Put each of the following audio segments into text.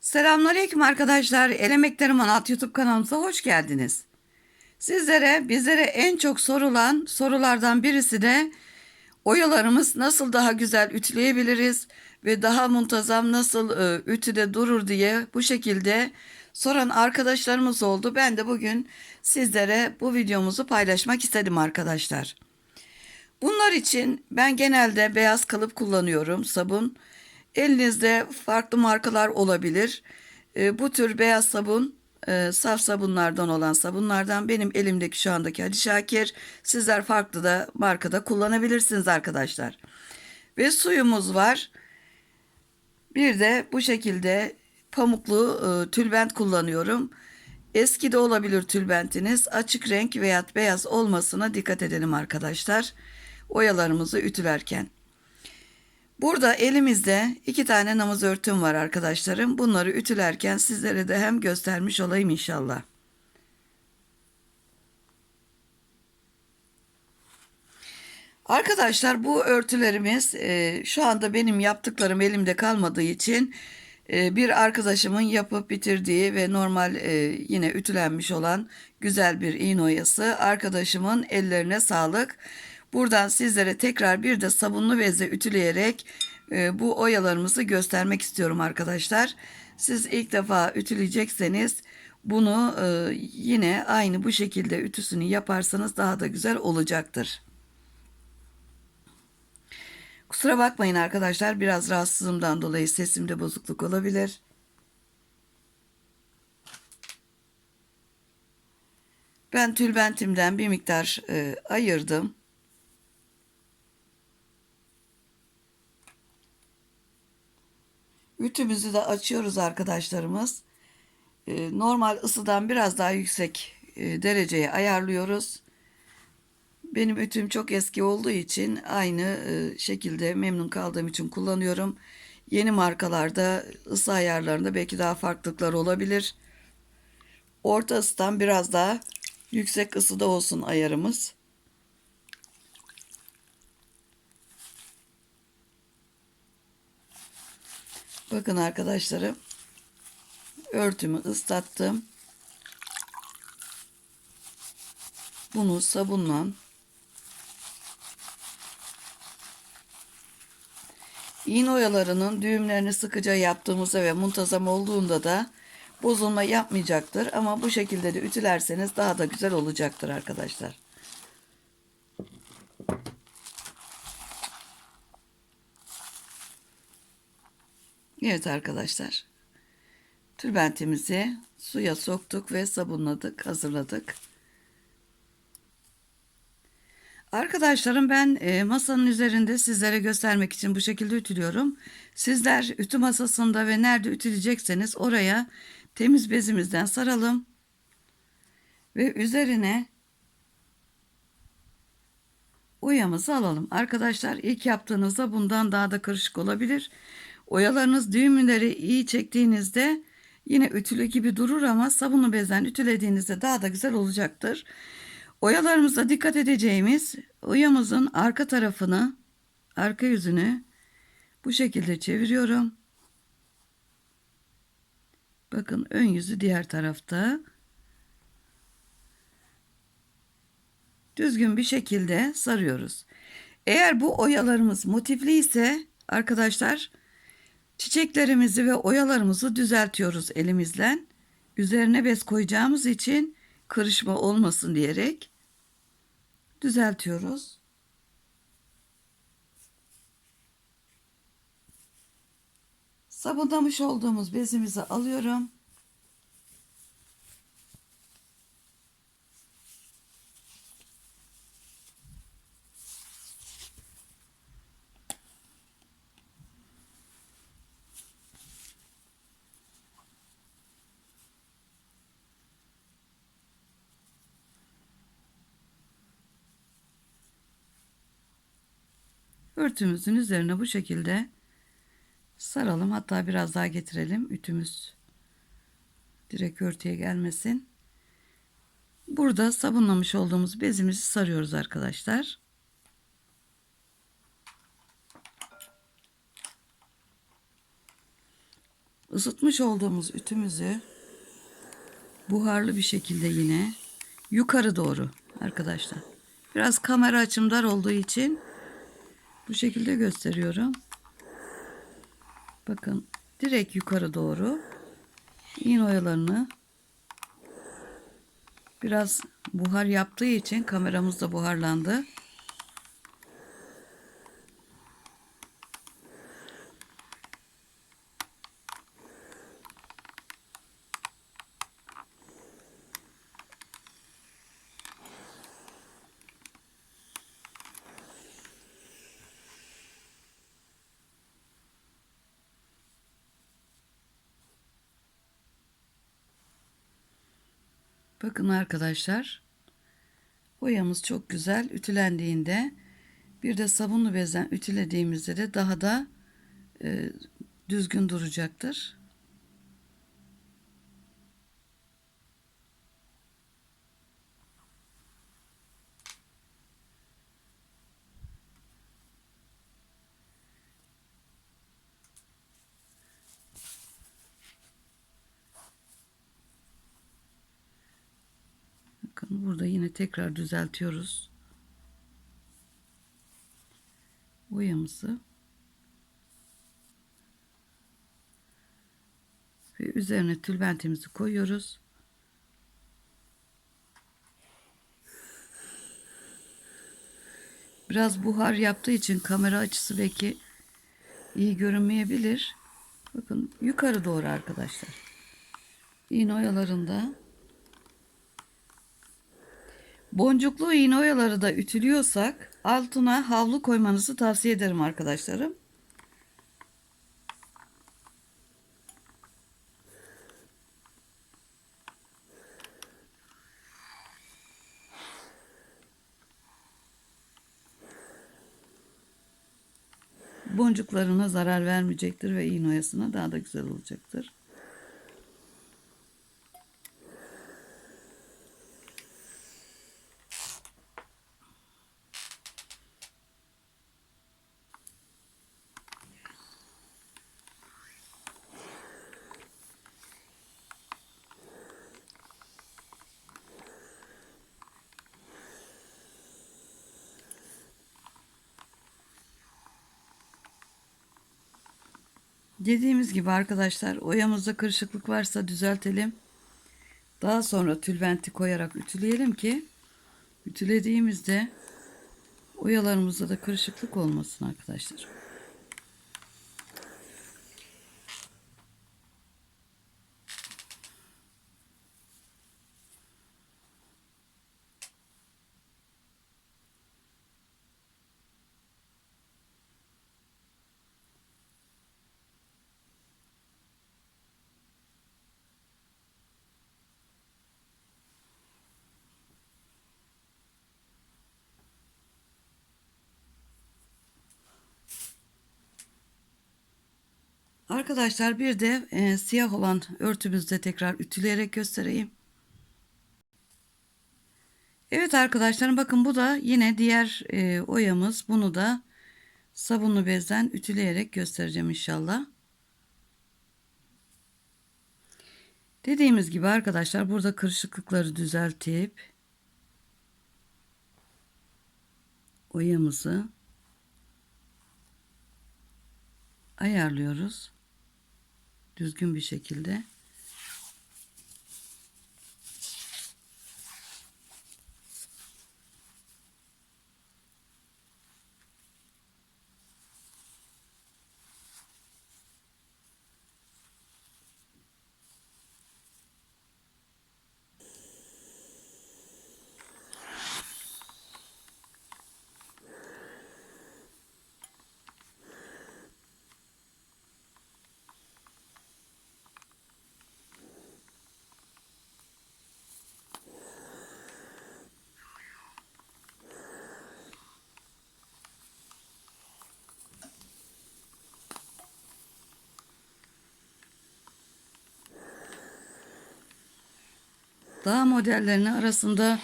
Selamünaleyküm arkadaşlar. El Emeklerim Anlat YouTube kanalımıza hoş geldiniz. Sizlere, bizlere en çok sorulan sorulardan birisi de oyalarımız nasıl daha güzel ütüleyebiliriz ve daha muntazam nasıl e, ütüde durur diye bu şekilde soran arkadaşlarımız oldu. Ben de bugün sizlere bu videomuzu paylaşmak istedim arkadaşlar. Bunlar için ben genelde beyaz kalıp kullanıyorum sabun. Elinizde farklı markalar olabilir. E, bu tür beyaz sabun e, saf sabunlardan olan sabunlardan benim elimdeki şu andaki Hacı Şakir. Sizler farklı da markada kullanabilirsiniz arkadaşlar. Ve suyumuz var. Bir de bu şekilde pamuklu e, tülbent kullanıyorum. Eski de olabilir tülbentiniz. Açık renk veya beyaz olmasına dikkat edelim arkadaşlar. Oyalarımızı ütülerken. Burada elimizde iki tane namaz örtüm var arkadaşlarım. Bunları ütülerken sizlere de hem göstermiş olayım inşallah. Arkadaşlar bu örtülerimiz e, şu anda benim yaptıklarım elimde kalmadığı için e, bir arkadaşımın yapıp bitirdiği ve normal e, yine ütülenmiş olan güzel bir iğne oyası. Arkadaşımın ellerine sağlık. Buradan sizlere tekrar bir de sabunlu bezle ütüleyerek e, bu oyalarımızı göstermek istiyorum arkadaşlar. Siz ilk defa ütüleyecekseniz bunu e, yine aynı bu şekilde ütüsünü yaparsanız daha da güzel olacaktır. Kusura bakmayın arkadaşlar biraz rahatsızlığımdan dolayı sesimde bozukluk olabilir. Ben tülbentimden bir miktar e, ayırdım. Ütümüzü de açıyoruz arkadaşlarımız. E, normal ısıdan biraz daha yüksek e, dereceye ayarlıyoruz. Benim ütüm çok eski olduğu için aynı e, şekilde memnun kaldığım için kullanıyorum. Yeni markalarda ısı ayarlarında belki daha farklılıklar olabilir. Orta ısıdan biraz daha yüksek ısıda olsun ayarımız. Bakın arkadaşlarım. Örtümü ıslattım. Bunu sabunla İğne oyalarının düğümlerini sıkıca yaptığımızda ve muntazam olduğunda da bozulma yapmayacaktır. Ama bu şekilde de ütülerseniz daha da güzel olacaktır arkadaşlar. Evet arkadaşlar. Tülbentimizi suya soktuk ve sabunladık, hazırladık. Arkadaşlarım ben e, masanın üzerinde sizlere göstermek için bu şekilde ütülüyorum. Sizler ütü masasında ve nerede ütüleyecekseniz oraya temiz bezimizden saralım. Ve üzerine oyamızı alalım. Arkadaşlar ilk yaptığınızda bundan daha da karışık olabilir. Oyalarınız düğümleri iyi çektiğinizde yine ütülü gibi durur ama sabunlu bezden ütülediğinizde daha da güzel olacaktır. Oyalarımızda dikkat edeceğimiz oyamızın arka tarafını, arka yüzünü bu şekilde çeviriyorum. Bakın ön yüzü diğer tarafta. Düzgün bir şekilde sarıyoruz. Eğer bu oyalarımız motifli ise arkadaşlar çiçeklerimizi ve oyalarımızı düzeltiyoruz elimizle. Üzerine bez koyacağımız için kırışma olmasın diyerek düzeltiyoruz. Sabunlamış olduğumuz bezimizi alıyorum. Örtümüzün üzerine bu şekilde saralım. Hatta biraz daha getirelim. Ütümüz direkt örtüye gelmesin. Burada sabunlamış olduğumuz bezimizi sarıyoruz arkadaşlar. ısıtmış olduğumuz ütümüzü buharlı bir şekilde yine yukarı doğru arkadaşlar. Biraz kamera açım dar olduğu için bu şekilde gösteriyorum. Bakın direkt yukarı doğru iğne oyalarını biraz buhar yaptığı için kameramız da buharlandı. Bakın arkadaşlar. Boyamız çok güzel ütülendiğinde bir de sabunlu bezden ütülediğimizde de daha da e, düzgün duracaktır. Bakın burada yine tekrar düzeltiyoruz. Boyamızı. Ve üzerine tülbentimizi koyuyoruz. Biraz buhar yaptığı için kamera açısı belki iyi görünmeyebilir. Bakın yukarı doğru arkadaşlar. İğne oyalarında Boncuklu iğne oyaları da ütülüyorsak altına havlu koymanızı tavsiye ederim arkadaşlarım. Boncuklarına zarar vermeyecektir ve iğne oyasına daha da güzel olacaktır. Dediğimiz gibi arkadaşlar oyamızda kırışıklık varsa düzeltelim. Daha sonra tülbenti koyarak ütüleyelim ki ütülediğimizde oyalarımızda da kırışıklık olmasın arkadaşlar. Arkadaşlar bir de e, siyah olan örtümüzde tekrar ütüleyerek göstereyim. Evet arkadaşlarım bakın bu da yine diğer e, oyamız. Bunu da sabunlu bezden ütüleyerek göstereceğim inşallah. Dediğimiz gibi arkadaşlar burada kırışıklıkları düzeltip oyamızı ayarlıyoruz düzgün bir şekilde. Dağ modellerinin arasında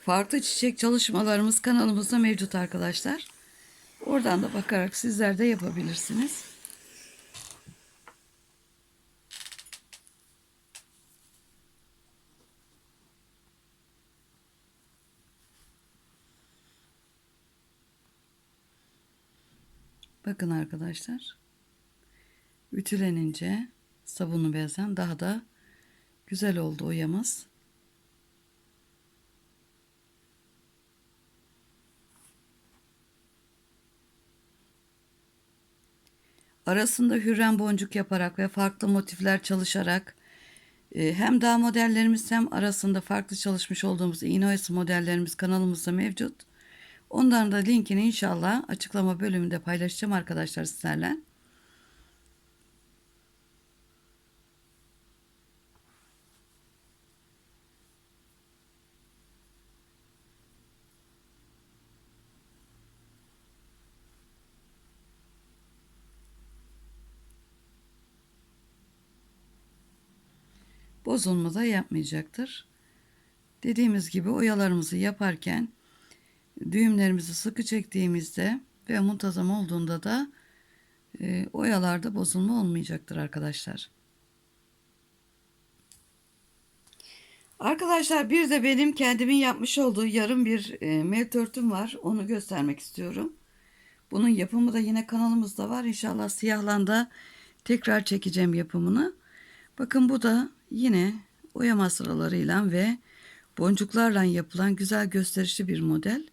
farklı çiçek çalışmalarımız kanalımızda mevcut arkadaşlar. Oradan da bakarak sizler de yapabilirsiniz. Bakın arkadaşlar. Ütülenince sabunlu bezden daha da güzel oldu o oyamız. Arasında hürrem boncuk yaparak ve farklı motifler çalışarak e, hem daha modellerimiz hem arasında farklı çalışmış olduğumuz oyası modellerimiz kanalımızda mevcut. Onların da linkini inşallah açıklama bölümünde paylaşacağım arkadaşlar sizlerle. Bozulma da yapmayacaktır. Dediğimiz gibi oyalarımızı yaparken düğümlerimizi sıkı çektiğimizde ve muntazam olduğunda da e, oyalarda bozulma olmayacaktır arkadaşlar. Arkadaşlar bir de benim kendimin yapmış olduğu yarım bir e, melt örtüm var. Onu göstermek istiyorum. Bunun yapımı da yine kanalımızda var. İnşallah siyahlanda tekrar çekeceğim yapımını. Bakın bu da yine oyama sıralarıyla ve boncuklarla yapılan güzel gösterişli bir model.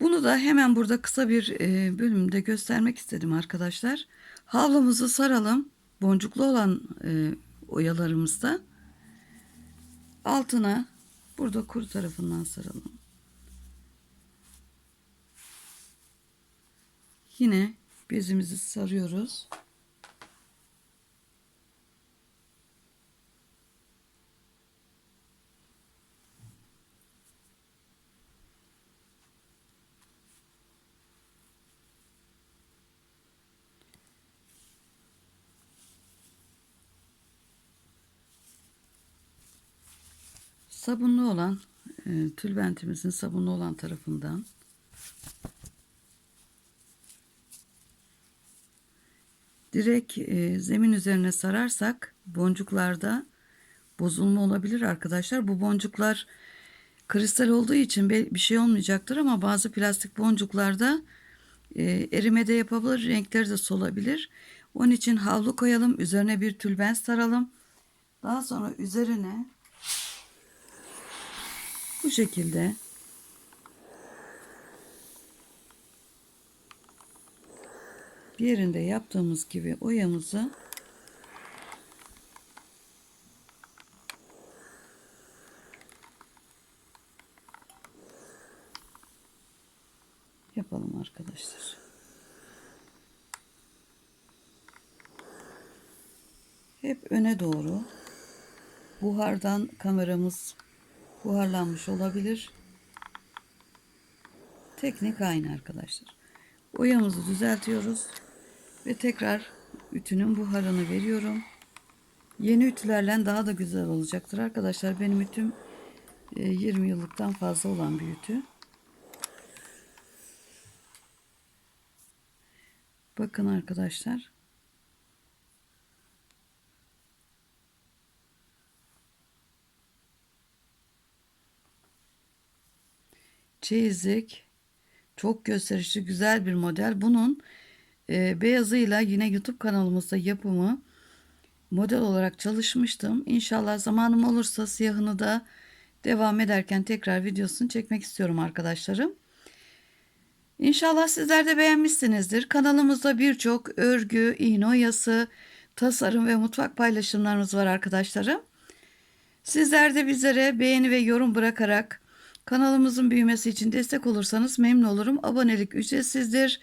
Bunu da hemen burada kısa bir e, bölümde göstermek istedim arkadaşlar. Havlumuzu saralım. Boncuklu olan e, oyalarımızda altına burada kuru tarafından saralım. Yine bezimizi sarıyoruz. Sabunlu olan e, tülbentimizin sabunlu olan tarafından direkt e, zemin üzerine sararsak boncuklarda bozulma olabilir arkadaşlar. Bu boncuklar kristal olduğu için bir şey olmayacaktır ama bazı plastik boncuklarda e, erime de yapabilir, renkleri de solabilir. Onun için havlu koyalım, üzerine bir tülbent saralım. Daha sonra üzerine şekilde diğerinde yaptığımız gibi oyamızı yapalım arkadaşlar. Hep öne doğru buhardan kameramız buharlanmış olabilir. Teknik aynı arkadaşlar. Oyamızı düzeltiyoruz ve tekrar ütünün buharını veriyorum. Yeni ütülerle daha da güzel olacaktır arkadaşlar. Benim ütüm 20 e, yıllıktan fazla olan bir ütü. Bakın arkadaşlar. Çeyizlik çok gösterişli güzel bir model. Bunun e, beyazıyla yine YouTube kanalımızda yapımı model olarak çalışmıştım. İnşallah zamanım olursa siyahını da devam ederken tekrar videosunu çekmek istiyorum arkadaşlarım. İnşallah sizler de beğenmişsinizdir. Kanalımızda birçok örgü, iğne oyası, tasarım ve mutfak paylaşımlarımız var arkadaşlarım. Sizler de bizlere beğeni ve yorum bırakarak Kanalımızın büyümesi için destek olursanız memnun olurum. Abonelik ücretsizdir.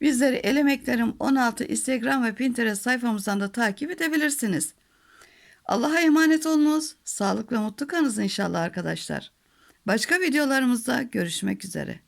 Bizleri Elemeklerim 16 Instagram ve Pinterest sayfamızdan da takip edebilirsiniz. Allah'a emanet olunuz. Sağlık ve mutlu kalınız inşallah arkadaşlar. Başka videolarımızda görüşmek üzere.